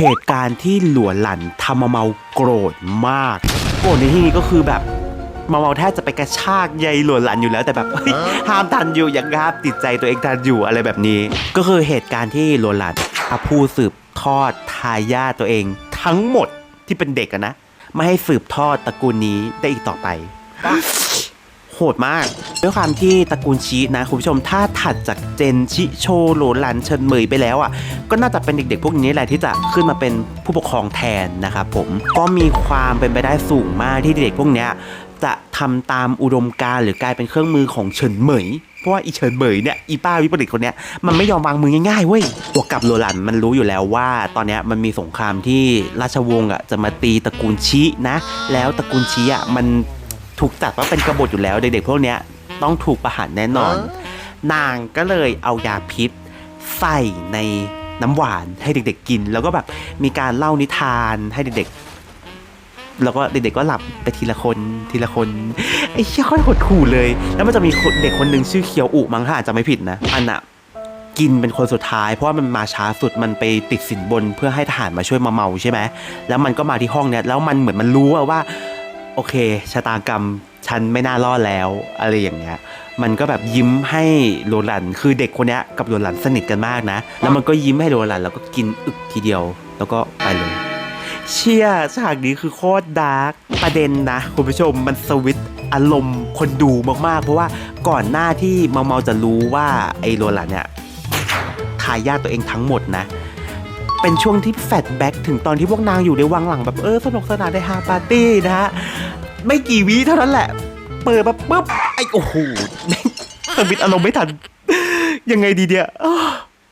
เหตุการณ์ที่หลวหลันทำมาเมาโกรธมาก โกรธในที่นี้ก็คือแบบมาเมาแทบจะไปกระชากใยหลวหลันอยู่แล้วแต่แบบห้ามทันอยู่อย่างห้ามติดใจตัวเองทันอยู่อะไรแบบนี้ ก็คือเหตุการณ์ที่หลวหลันอาผู้สืบทอดทายาทตัวเอง ทั้งหมดที่เป็นเด็กนะไม่ให้สืบทอดตระกูลนี้ได้อีกต่อไป โหดมาก ด้วยความที่ตระกูลชีนะคุณผู้ชมถ้าถัดจากเจนชิโชโหลหลันเชิญเหมยไปแล้วอะก็น่าจะเป็นเด็กๆ พวกนี้แหละที่จะขึ้นมาเป็นผู้ปกครองแทนนะครับผมก็มีความเป็นไปได้สูงมากที่เด็กพวกเนี้ยจะทำตามอุดมการหรือกลายเป็นเครื่องมือของเฉินเหมยเพราะว่าอีเฉินเหมยเนี่ยอีป้าวิปริตคนเนี้ยมันไม่ยอมวางมือง่ายๆเว้ยบวกกับโรลันมันรู้อยู่แล้วว่า ตอนเนี้ยมันมีสงครามที่ราชวงศ์อะจะมาตีตระกูลชินะ แล้วตระกูลชิอะมัน ถูกจัดว่าเป็นกบฏอยู่แล้ว เด็กๆพวกเนี้ยต้องถูกประหารแน่นอน นางก็เลยเอายาพิษใส่ในน้ำหวานให้เด็ก ๆ กิน แล้วก็แบบมีการเล่านิทานให้เด็กๆ แล้วก็เด็กๆก็หลับไปทีละคนทีละคนไอ้เชี่ยค่อยหดขู่เลย แล้วมันจะมีคนเด็กคนหนึ่งชื่อเคียวอุมั้งถ้าอาจจะไม่ผิดนะอันน่ะกินเป็นคนสุดท้าย เพราะว่ามันมาช้าสุดมันไปติดสินบนเพื่อให้ทหารมาช่วยมาเมาใช่ไหมแล้วมันก็มาที่ห้องเนี้ยแล้วมันเหมือนมันรู้อะว่า โอเคชะตากรรมฉันไม่น่ารอดแล้วอะไรอย่างเงี้ยมันก็แบบยิ้มให้โรลัน คือเด็กคนนี้กับโรลันสนิทกันมากนะ แล้วมันก็ยิ้มให้โรลันแล้วก็กินอึกทีเดียว แล้วก็ไปเลย เชี่ยฉากนี้คือโคตรดาร์กประเด็นนะคุณผู้ชมมันสวิตอารมณ์คนดูมากๆ เพราะว่าก่อนหน้าที่เมาเมาจะรู้ว่าไอ้โรลันเนี่ยทายาทตัวเองทั้งหมดนะ เป็นช่วงที่แฟลชแบ็กถึงตอนที่พวกนางอยู่ในวังหลังแบบเออสนุกสนานได้ฮาปาร์ตี้นะฮะ ไม่กี่วิเท่านั้นแหละ เปิดมาปุ๊บไอ้โอ้โหสวิตอารมณ์ไม่ทัน ยังไงดีเดียว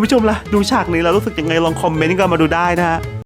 ผู้ชมล่ะ ดูฉากนี้แล้วรู้สึกยังไงลองคอมเมนต์กันมาดูได้นะฮะ